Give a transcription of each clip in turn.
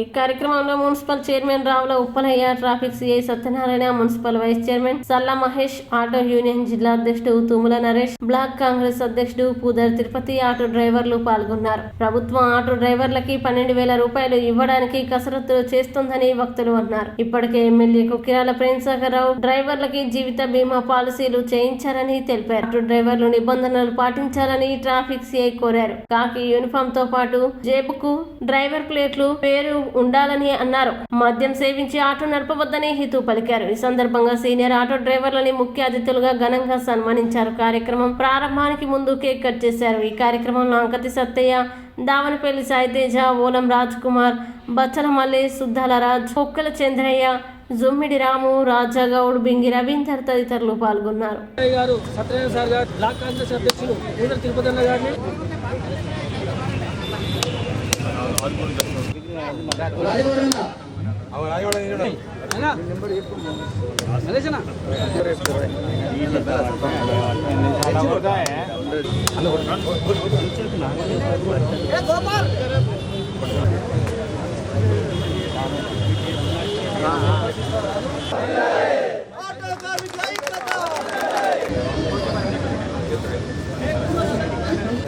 ఈ కార్యక్రమంలో municipal chairman Ravula Uppalaiah traffic CI Satyanarayana municipal vice chairman Salla Mahesh auto union జిల్లా అధ్యక్షుడు Tumula Naresh black Congress అధ్యక్షుడు పూదర్ తిరుపతి ఆటో డ్రైవర్లు పాల్గొన్నారు. ప్రభుత్వం ఆటో డ్రైవర్లకి పన్నెండు వేల రూపాయలు ఇవ్వడానికి కసరత్తులు చేస్తుందని వక్తలు అన్నారు. ఇప్పటికే ఎమ్మెల్యే కుకిరాల ప్రేమసాగర్ రావు డ్రైవర్లకి జీవిత బీమా పాలసీలు చేయించారని తెలిపారు. ఆటో డ్రైవర్లు నిబంధనలు పాటించాలని ట్రాఫిక్ సిఐ కోరారు. కాకి యూనిఫామ్తో పాటు జేబుకు డ్రైవర్ ప్లేట్లు పేరు ఉండాలని అన్నారు. మద్యం సేవించి ఆటో నడపవద్దని హితూ పలికారు. ఈ సందర్భంగా సీనియర్ ఆటో డ్రైవర్లని ముఖ్య అతిథులుగా ఘనంగా సన్మానించారు. కార్యక్రమం ప్రారంభానికి ముందు కేక్ కట్ చేశారు. ఈ కార్యక్రమంలో అంకతి సత్తయ్య దావనపల్లి సాయితేజ ఓలం రాజ్ కుమార్ బచ్చల మల్లేష్ సుద్దాల రాజ్ పొక్కల చంద్రయ్య జుమ్మిడి రాము రాజాగౌడ్ బింగి రవీందర్ తదితరులు పాల్గొన్నారు. అయ్య గారు సత్యనారాయణ సార్ గారు బ్లాక్ కాంగ్రెస్ అధ్యక్షులు తిరుపతి అన్న గారిని. అన్నా, నరేష్ అన్న.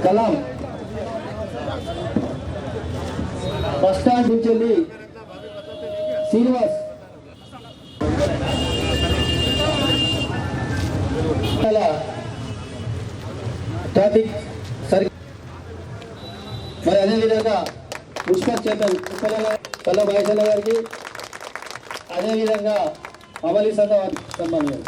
కలాం బస్ స్టాండ్ నుంచి వెళ్ళి శ్రీనివాస్. ట్రాఫిక్ సరి మరి అదేవిధంగా మున్సిపల్ చేతన్ ఉప్పల పల్ల గారికి అదేవిధంగా అమలీ సంఘ సన్మానం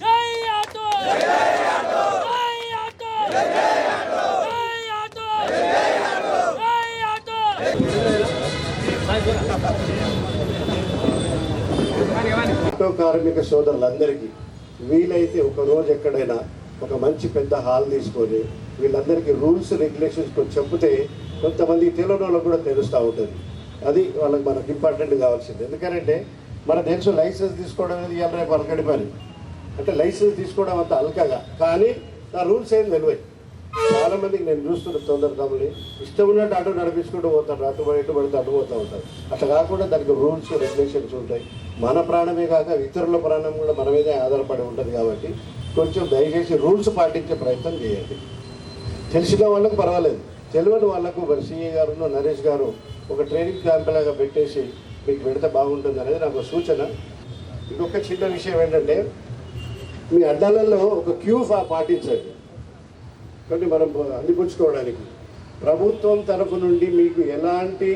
జై ఆటో జై ఆటో జై ఆటో కార్మిక సోదరులందరికీ వీలైతే ఒక రోజు ఎక్కడైనా ఒక మంచి పెద్ద హాల్ తీసుకొని వీళ్ళందరికీ రూల్స్ రెగ్యులేషన్స్ కొంచెం చెప్తే కొంతమంది తెలియని వాళ్ళకు కూడా తెలుస్తూ ఉంటుంది. అది వాళ్ళకి మనకు ఇంపార్టెంట్ కావాల్సింది. ఎందుకంటే మన తెలుసు లైసెన్స్ తీసుకోవడం అనేది ఇవాళ రేపు అలకడి పని. అంటే లైసెన్స్ తీసుకోవడం అంత అల్కగా. కానీ నా రూల్స్ ఏం తెలివై. చాలామందికి నేను చూస్తున్న తొందరతమ్ముని ఇష్టం ఉన్నట్టు అటు నడిపించుకుంటూ పోతారు అటు ఎటు పడితే అటు పోతూ ఉంటారు. అట్లా కాకుండా దానికి రూల్స్ రెగ్యులేషన్స్ ఉంటాయి. మన ప్రాణమే కాక ఇతరుల ప్రాణం కూడా మన మీదే ఆధారపడి ఉంటుంది కాబట్టి కొంచెం దయచేసి రూల్స్ పాటించే ప్రయత్నం చేయండి. తెలిసిన వాళ్ళకు పర్వాలేదు. తెలియని వాళ్ళకు మరి సిఏ గారు నరేష్ గారు ఒక ట్రైనింగ్ క్యాంప్ లాగా పెట్టేసి మీకు పెడితే బాగుంటుంది అనేది నాకు సూచన. ఇంకొక చిన్న విషయం ఏంటంటే మీ అడ్డాలలో ఒక క్యూ పాటించండి. కానీ మనం అందిపుచ్చుకోవడానికి. ప్రభుత్వం తరఫు నుండి మీకు ఎలాంటి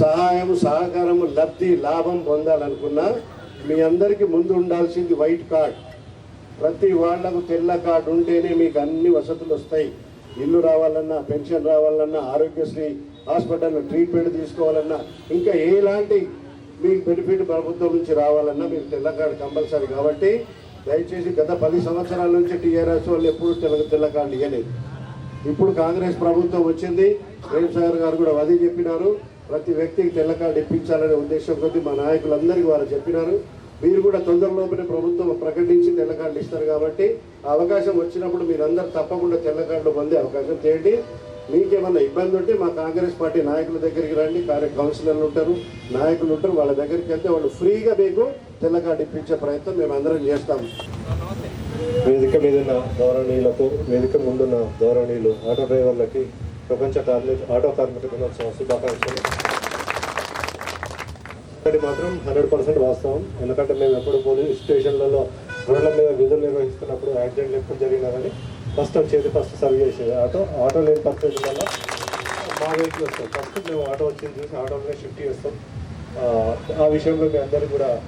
సహాయం సహకారం లబ్ధి లాభం పొందాలనుకున్నా మీ అందరికీ ముందు ఉండాల్సింది వైట్ కార్డ్. ప్రతి వాళ్ళకు తెల్ల కార్డు ఉంటేనే మీకు అన్ని వసతులు వస్తాయి. ఇల్లు రావాలన్నా పెన్షన్ రావాలన్నా ఆరోగ్యశ్రీ హాస్పిటల్లో ట్రీట్మెంట్ తీసుకోవాలన్నా ఇంకా ఎలాంటి మీకు బెనిఫిట్ ప్రభుత్వం నుంచి రావాలన్నా మీకు తెల్ల కార్డు కంపల్సరీ. కాబట్టి దయచేసి గత పది సంవత్సరాల నుంచి టీఆర్ఎస్ వాళ్ళు ఎప్పుడు తెల్ల తెల్ల కార్డు ఇవ్వలేదు ఇప్పుడు కాంగ్రెస్ ప్రభుత్వం వచ్చింది. ప్రేమసాగర్ గారు కూడా అదే చెప్పినారు. ప్రతి వ్యక్తికి తెల్ల కార్డు ఇప్పించాలనే ఉద్దేశం కొద్దీ మా నాయకులందరికీ వారు చెప్పినారు. మీరు కూడా తొందరలోపలే ప్రభుత్వం ప్రకటించి తెల్ల కార్డులు ఇస్తారు కాబట్టి ఆ అవకాశం వచ్చినప్పుడు మీరందరూ తప్పకుండా తెల్ల కార్డులు పొందే అవకాశం చేయండి మీకేమన్నా ఇబ్బంది ఉంటే మా కాంగ్రెస్ పార్టీ నాయకుల దగ్గరికి రండి కార్య కౌన్సిలర్లు ఉంటారు నాయకులు ఉంటారు వాళ్ళ దగ్గరికి వెళ్తే వాళ్ళు ఫ్రీగా మీకు తెల్ల కార్డు ఇప్పించే ప్రయత్నం మేము అందరం చేస్తాం. వేదిక మీదున్న ధోరణిలకు వేదిక ముందున్న ధోరణీలు ఆటో డ్రైవర్లకి ప్రపంచ కార్మిక ఆటో కార్మిక దినోత్సవం శుభాకాంక్షలు. ఒకటి మాత్రం హండ్రెడ్ పర్సెంట్ వాస్తవం. ఎందుకంటే మేము ఎప్పుడు పోలీస్ స్టేషన్లలో రోడ్ల మీద విధులు నిర్వహిస్తున్నప్పుడు యాక్సిడెంట్ ఎప్పుడు జరిగినా కానీ ఫస్ట్ వచ్చేది ఫస్ట్ సర్వ్ చేసేది ఆటో. ఆటో లేని పరిస్థితి వల్ల మా వెహికల్ వస్తాం ఫస్ట్ మేము ఆటో వచ్చింది చూసి ఆటోలోనే షిఫ్ట్ చేస్తాం. ఆ, విషయంలో మీ అందరికీ కూడా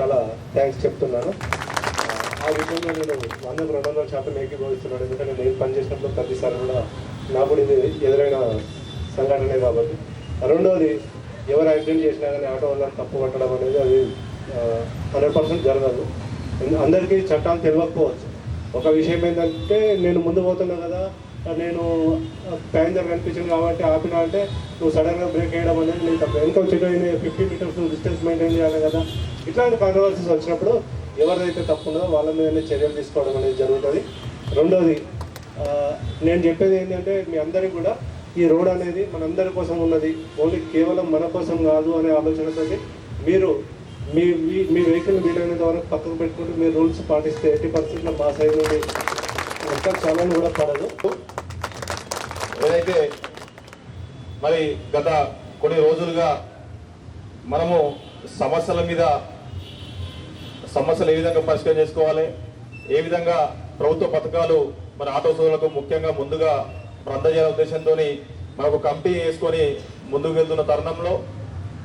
చాలా థ్యాంక్స్ చెప్తున్నాను. ఆ విషయంలో నేను వందకు రెండు వందల శాతం ఏకీభవిస్తున్నాను. ఎందుకంటే నేను పనిచేసినప్పుడు ప్రతిసారి కూడా నాకు కూడా ఇది ఎదురైన సంఘటనే కాబట్టి. రెండవది ఎవరు యాక్సిడెంట్ చేసినా కానీ ఆటో వాళ్ళని తప్పు పట్టడం అనేది అది హండ్రెడ్ పర్సెంట్ జరగదు. అందరికీ చట్టాలు తెలియకపోవచ్చు. ఒక విషయం ఏంటంటే నేను ముందు పోతున్నా కదా నేను ప్యాంజర్ కనిపించింది కాబట్టి ఆపినా అంటే నువ్వు సడన్గా బ్రేక్ వేయడం అనేది నేను తప్ప. వెనక వచ్చేట ఫిఫ్టీ మీటర్స్ డిస్టెన్స్ మెయింటైన్ చేయాలి కదా. ఇట్లాంటి కాన్వర్సెస్ వచ్చినప్పుడు ఎవరైతే తప్పు ఉందో వాళ్ళ మీదనే చర్యలు తీసుకోవడం అనేది జరుగుతుంది. రెండోది నేను చెప్పేది ఏంటంటే మీ అందరికీ కూడా ఈ రోడ్ అనేది మనందరి కోసం ఉన్నది. ఓన్లీ కేవలం మన కోసం కాదు అనే ఆలోచనతోటి మీరు మీ మీ- మీ వెహికల్ వీలైనంత వరకు పక్కకు పెట్టుకుంటూ మీరు రూల్స్ పాటిస్తే ఎయిటీ పర్సెంట్ మా సైడ్ నుండి ఒక్క చాలా కూడా పడదు. ఏదైతే మరి గత కొన్ని రోజులుగా మనము సమస్యల మీద సమస్యలు ఏ విధంగా పరిష్కారం చేసుకోవాలి ఏ విధంగా ప్రభుత్వ పథకాలు మన ఆటో సోదరులకు ముఖ్యంగా ముందుగా మన అందజేయాల ఉద్దేశంతో మనకు కమిటీ వేసుకొని ముందుకు వెళ్తున్న తరుణంలో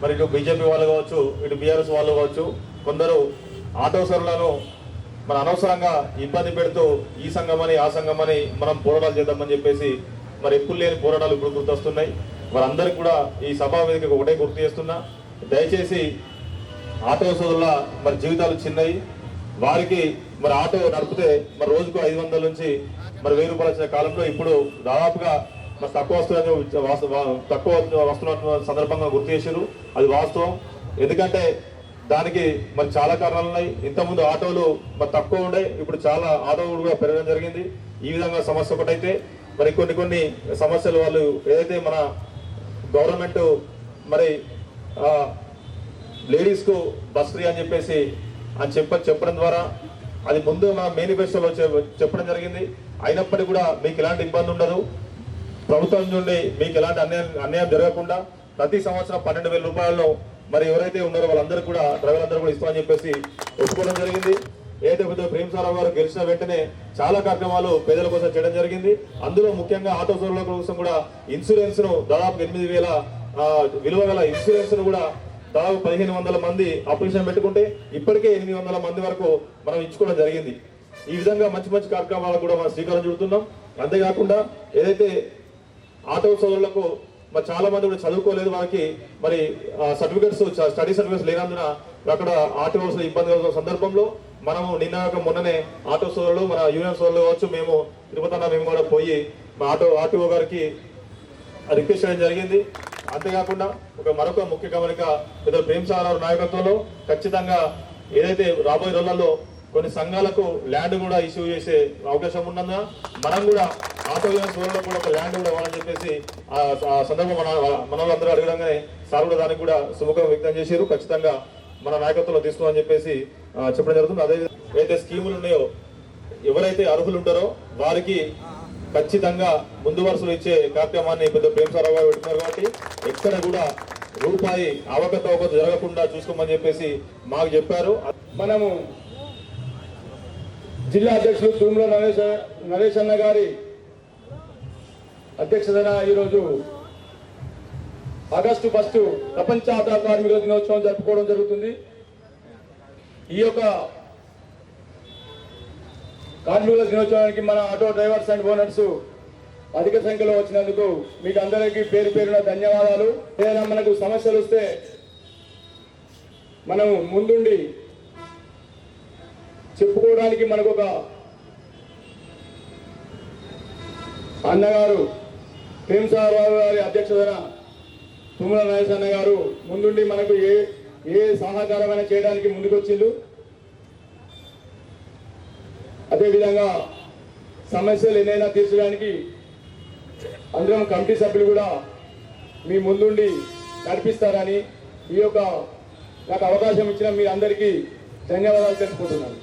మరి ఇటు బీజేపీ వాళ్ళు కావచ్చు ఇటు బీఆర్ఎస్ వాళ్ళు కావచ్చు కొందరు ఆటో సరులను మన అనవసరంగా ఇబ్బంది పెడుతూ ఈ సంఘమని ఆ సంఘమని మనం పోరాటాలు చేద్దామని చెప్పేసి మరి ఎప్పుడు లేని పోరాటాలు ఇప్పుడు గుర్తొస్తున్నాయి. వారందరికీ కూడా ఈ సభా వేదికకు ఒకటే గుర్తు చేస్తున్నా. దయచేసి ఆటో సోదరుల మరి జీవితాలు చిన్నవి వారికి మరి ఆటో నడిపితే మరి రోజుకు ఐదు వందల నుంచి మరి వెయ్యి రూపాయలు వచ్చిన కాలంలో ఇప్పుడు దాదాపుగా మరి తక్కువ వస్తుందని తక్కువ వస్తున్న సందర్భంగా గుర్తు చేశారు అది వాస్తవం. ఎందుకంటే దానికి మరి చాలా కారణాలు ఉన్నాయి. ఇంతకుముందు ఆటోలు మరి తక్కువ ఉండే ఇప్పుడు చాలా ఆటోలు కూడా పెరగడం జరిగింది. ఈ విధంగా సమస్య ఒకటైతే మరి కొన్ని కొన్ని సమస్యలు వాళ్ళు ఏదైతే మన గవర్నమెంట్ మరి లేడీస్కు బస్ ఫ్రీ అని చెప్పేసి అని చెప్ప చెప్పడం ద్వారా అది ముందు మా మేనిఫెస్టోలో చెప్పడం జరిగింది. అయినప్పటికీ కూడా మీకు ఎలాంటి ఇబ్బంది ఉండదు. ప్రభుత్వం నుండి మీకు ఎలాంటి అన్యాయం అన్యాయం జరగకుండా ప్రతి సంవత్సరం పన్నెండు వేల రూపాయలను మరి ఎవరైతే ఉన్నారో వాళ్ళందరూ కూడా డ్రైవర్లందరూ కూడా ఇస్తామని చెప్పేసి ఒప్పుకోవడం జరిగింది. ఏదైతే పెద్ద ప్రేమసారావు గారు గెలిచిన వెంటనే చాలా కార్యక్రమాలు పేదల కోసం చేయడం జరిగింది. అందులో ముఖ్యంగా ఆటో సోదరుల కోసం కూడా ఇన్సూరెన్స్ను దాదాపు ఎనిమిది వేల విలువ గల ఇన్సూరెన్స్ను కూడా దాదాపు పదిహేను వందల మంది అప్లికేషన్ పెట్టుకుంటే ఇప్పటికే ఎనిమిది వందల మంది వరకు మనం ఇచ్చుకోవడం జరిగింది. ఈ విధంగా మంచి మంచి కార్యక్రమాలకు కూడా మనం శ్రీకారం చుడుతున్నాం. అంతేకాకుండా ఏదైతే ఆటో సోదరులకు మరి చాలా మంది కూడా చదువుకోలేదు వారికి. మరి సర్టిఫికెట్స్ స్టడీ సర్టిఫికెట్స్ లేనందున అక్కడ ఆటో ఇబ్బంది కలుగుతున్న సందర్భంలో మనము నిన్న మొన్ననే ఆటో సోదరులు మన యూనియన్ సోదరులు కావచ్చు మేము తిరుపతి మేము కూడా పోయి మా ఆటో ఆర్టీఓ గారికి రిక్వెస్ట్ చేయడం జరిగింది. అంతేకాకుండా ఒక మరొక ముఖ్య గమనిక పెద్దలు ప్రేమసారావు నాయకత్వంలో ఖచ్చితంగా ఏదైతే రాబోయే రోజులలో కొన్ని సంఘాలకు ల్యాండ్ కూడా ఇష్యూ చేసే అవకాశం ఉన్నందున మనం కూడా ఆటో యూనియన్ కూడా ఒక ల్యాండ్ కూడా ఇవ్వాలని చెప్పేసి ఆ సందర్భం మన మన అడగడంగానే సార్ కూడా దానికి కూడా శుభకం వ్యక్తం చేశారు. ఖచ్చితంగా మన నాయకత్వంలో తీసుకోమని చెప్పేసి చెప్పడం జరుగుతుంది. అదే ఏదైతే స్కీములు ఉన్నాయో ఎవరైతే అర్హులు ఉంటారో వారికి ఖచ్చితంగా ముందు వరుసలు ఇచ్చే కార్యక్రమాన్ని పెద్ద ప్రేమసారావు గారు పెడుతున్నారు కాబట్టి ఎక్కడ కూడా రూపాయి అవకతవక జరగకుండా చూసుకోమని చెప్పేసి మాకు చెప్పారు. మనము జిల్లా అధ్యక్షులు తుమ్మల నరేష్ నరేష్ అన్న గారి అధ్యక్షతన ఈరోజు ఆగస్టు ఫస్ట్ ప్రపంచ ఆటో కార్మికుల దినోత్సవం జరుపుకోవడం జరుగుతుంది. ఈ యొక్క కార్మికుల దినోత్సవానికి మన ఆటో డ్రైవర్స్ అండ్ ఓనర్స్ అధిక సంఖ్యలో వచ్చినందుకు మీకు అందరికీ పేరు పేరున ధన్యవాదాలు. ఏదైనా మనకు సమస్యలు వస్తే మనం ముందుండి చెప్పుకోవడానికి మనకు ఒక అన్నగారు ప్రేమసారావు గారి అధ్యక్షతన తుమ్మల నాగేశ్ గారు ముందుండి మనకు ఏ ఏ సహకారమైన చేయడానికి ముందుకొచ్చిండు. అదేవిధంగా సమస్యలు ఏదైనా తీర్చడానికి అందరం కమిటీ సభ్యులు కూడా మీ ముందుండి నడిపిస్తారని ఈ యొక్క నాకు అవకాశం ఇచ్చిన మీ అందరికీ ధన్యవాదాలు తెలుపుకుంటున్నాను.